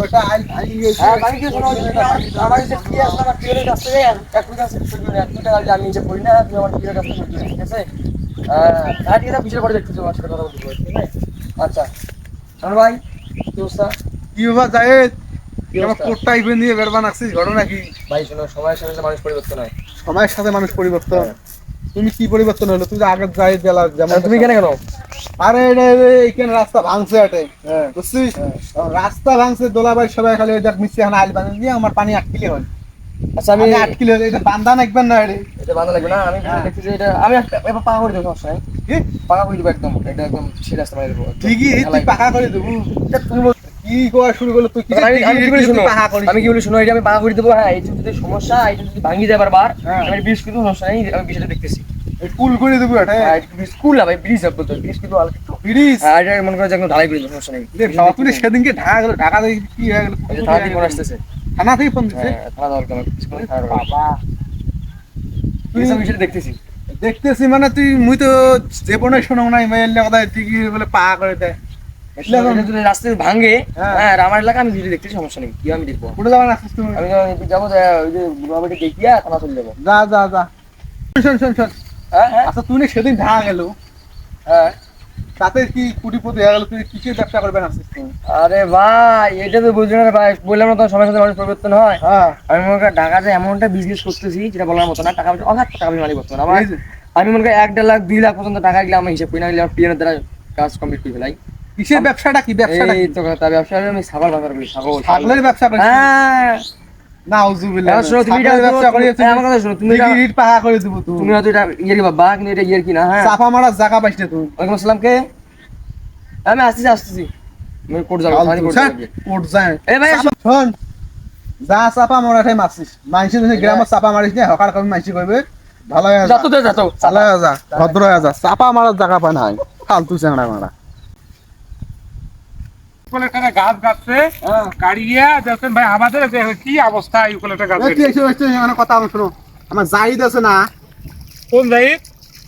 ওটা আইল ভাঙি গেছে হ্যাঁ ভাই কি আমার যে কি আসলে আমার পিওরের কাছ থেকে এক কোটি আছে এক কোটি টাকা আমি যে করি না। তুমি আমার পিওরের কাছ থেকে ঠিক আছে? আহ ঠিক আছে পিছের পরে দেখতেছি আমার সাথে কথা বলতে ঠিক আছে? আচ্ছা। ভাই কি অবস্থা? বাবা জায়েদ নিয়ে বের বানাচ্ছিস ঘটনা কি? ভাই শোনো সময়ের সাথে সাথে মানুষ পরিবর্তন হয়। সময়ের সাথে মানুষ পরিবর্তন। হ্যাঁ। তুমি কি পরিবর্তন হলো? তুই তো আগের জায়েদ গেলা যেমন তুমি কেন কেন? আরে এটা এইখানে রাস্তা ভাঙছে আটে হ্যাঁ। বুঝছিস? রাস্তা ভাঙছে দোলাবাই সবাই খালি দেখ মিশছে এখন আইল বানিয়ে দিয়ে আমার পানি আটকিলে হয় আচ্ছা আমি আটকিলে এটা বান্ধা নাকবেন না এটা। এটা বাঁধা লাগবে না আমি হ্যাঁ। দেখছি যে এটা আমি এবার পাকা করে দেবো সমস্যা কি? পাকা করে দেবো একদম এটা একদম সেই রাস্তা মানে দেবো। ঠিকই তুই পাকা করে দেবো। এটা তুমি কি করা শুরু করল তুই কি আমি আমি কি বলি শোনো? আমি কি বলি শোনো এটা আমি পাকা করে দেবো হ্যাঁ এটা যদি সমস্যা এটা যদি ভাঙি যায় বারবার হ্যাঁ। আমি বিশ কিন্তু সমস্যা নেই আমি বিষয়টা দেখতেছি। কুল করে দেবো এটা হ্যাঁ। না ভাই ব্রিজ হবে তো ব্রিজ কিন্তু হালকা একটু ব্রিজ এটা মনে করে যে একদম ঢালাই করে দেবো সমস্যা নেই। বাবা তুই সেদিনকে ঢাকা গেল ঢাকা থেকে কি হয়ে গেল থানা থেকে ফোন আসতেছে। থানা থেকে ফোন দিচ্ছে থানা দরকার আমার কিছু করে খারাপ হবে। বাবা তুই বিষয়টা দেখতেছি। দেখতেছি মানে তুই মুই তো জীবনে শোনো নাই মেয়ের কথা ঠিকই বলে পা করে দেয়? রাস্তায় ভাঙে হ্যাঁ। হ্যাঁ আমার এলাকা আমি ভিডিও সমস্যা নেই। কি আমি দেখব? যাবা না আমি যাব ওই যে বুড়াবাড়ি দেখিয়া থানা চলে যাব। যা যা যা। শোন শোন শোন আচ্ছা তুই সেদিন ঢাকা গেল? হ্যাঁ। তাতে কি কুটিপতি হয়ে গেল? তুই কিসের ব্যবসা করবেন আসছিস তুই আরে ভাই এটা তো বুঝলি না ভাই বললাম না তোমার সময়ের সাথে মানুষ পরিবর্তন হয়। হ্যাঁ। আমি মনে করি ঢাকাতে এমনটা বিজনেস করতেছি যেটা বলার মতো না টাকা অগাধ টাকা আমি আমার আমি মনে করি এক দেড় লাখ দুই লাখ পর্যন্ত টাকা গেলে আমার হিসাব করি না গেলে আমার পিএনের দ্বারা কাজ কমপ্লিট করে ফেলাই। কিসের ব্যবসাটা কি? ব্যবসাটা এই কি? তো কথা ব্যবসা আমি ছাগল বাজার করি ছাগল ছাগলের ব্যবসা করিস? হ্যাঁ। না শোনো, তুমি এটা- ছাগলের ব্যবসা করি এই আমার কথা শোনো, তুমি করে দিব হয়তো এটা ইয়ের কি বাবা কিন্তু এটা ইয়ের কি না হ্যাঁ জায়গা না তুই ওয়ালাইকুম আসসালাম কে? আমি আসতেছি আসতেছি। আমি কোর্ট যাব যায়। এই ভাই শোন যা চাপা মারাটাই মারছিস। গ্রামে চাপা মারিস না হকার কবি মাইসি করবে। ভালো হয়ে যা যাতো দে যাতো ভালো হয়ে যা ভদ্র হয়ে যা। চাপা মারার জায়গা পায় না ফালতু চ্যাংড়া মারা। ইউকোলেটারে গাছ গাছছে গাড়িয়া দেখছেন ভাই আমাদের কি অবস্থা ইউকোলেটার গাছের তুই এসে এসে এখানে কথা আমি আমার জাহিদ আছে না? কোন যাই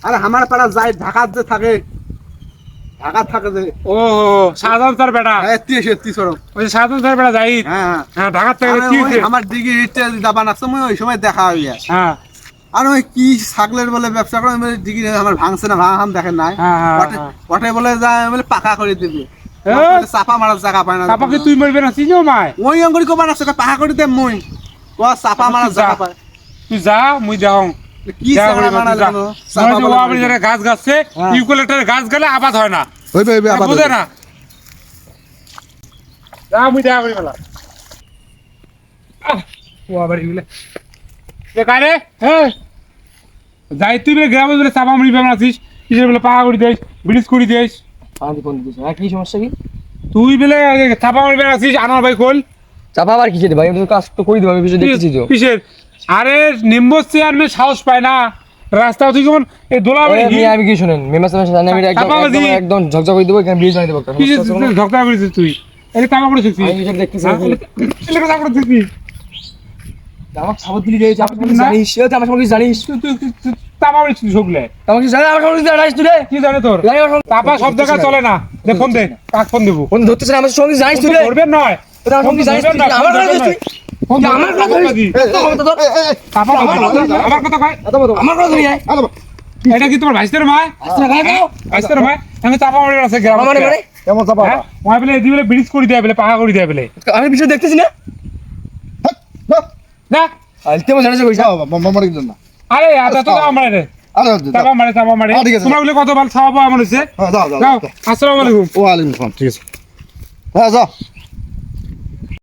আরে আমার পাড়া জাহিদ ঢাকার যে থাকে। ঢাকার থাকে যে। ও শাহজাহান স্যার বেটা। হ্যাঁ ওই স্যার বেটা হ্যাঁ হ্যাঁ। হ্যাঁ ঢাকার থেকে? আমার দিকে দাবান ওই সময় দেখা হইয়া। হ্যাঁ। আর ওই কি ছাগলের বলে ব্যবসা করে দিকে আমার ভাঙছে না ভাঙা দেখেন নাই। হ্যাঁ। বলে যা বলে পাকা করে দিবি? চাপা মারার জায়গা পায় না তারপর কি তুই মরবি না চিনিও মায় ওই অঙ্গুরি কবার আছে পাকা করে দে মই। ও চাপা মারার। জায়গা পায় তুই যা মুই যাও। কি চাপা মারা লাগল চাপা বলে গাছ গাছছে হ্যাঁ। গাছ গেলে আবাদ হয় না। হইবে হইবে আবার বুঝে না। যা মুই দেখা করি বেলা ও আবার এগুলো এ কারে হ্যাঁ যাই তুই গ্রামে বলে চাপা মুড়ি বেমন আছিস বলে পাকা করে দিস ব্রিজ করে দিস আমি ফোন দিতেছি হ্যাঁ কি সমস্যা কি? তুই বলে চাপা মুড়ি বেমন আনার ভাই খোল। চাপা আবার কি ভাই? আমি কাজ তো করে দেবো আমি বিষয় দেখতেছি তো। কিসের? আরে নিম্ব চেয়ারম্যান সাহস পায় না। রাস্তা তুই কেমন? এই দোলা আমি কি শুনেন? সাহেবের সাথে আমি একদম। একদম ঝকঝক করে দেবো এখানে করেছিস তুই? এটা আমি দেখতেছি। আমার খবর দিলি যে চাপা সম্পর্কে না। জানিস তুই তো আমার সম্পর্কে জানিস। তুই তুই তুই- তুই চাপা করে শিখছিস সবগুলো। আমার কি জানিস আমার সম্পর্কে জানিস তুই রে। কি জানে তোর? জানি আমার সম্পর্কে- চাপা সব জায়গায় চলে না। দে ফোন দে কাক ফোন দেবো। ফোন ধরতেছ না আমার সম্পর্কে জানিস তুই রে। ধরবেন নয়। তোরা আমার সম্পর্কে জানিস তুই আমার কথা তুই ফোন তুই ধরবেন আমার কথা ফোন ধরিস। ধরবি। কথা ধর। চাপা কথা ধর। আমার কথা কয়। আমার কথা ধরি এটা কি তোমার ভাইস্তের আচ্ছা, মায় আমি চাপা মারি আছে গ্রাম। মানে কেমন চাপা? হ্যাঁ? বলে এদি বলে ব্রিজ করে দেয় বলে পাকা করে দেয় বলে। আমি বিষয় দেখতেছি না? না? আলতে মজা জানিস কইছা দিন না। আরে এত তো চাপা মারে রে। আরে চাপা মারে চাপা মারে হ্যাঁ, ঠিক আছে। তোমরা বলে কত ভালো চাপা পাওয়া মনে হচ্ছে যাও যাও। আসসালামু আলাইকুম। ওয়ালাইকুম আসসালাম ঠিক আছে। হ্যাঁ যাও।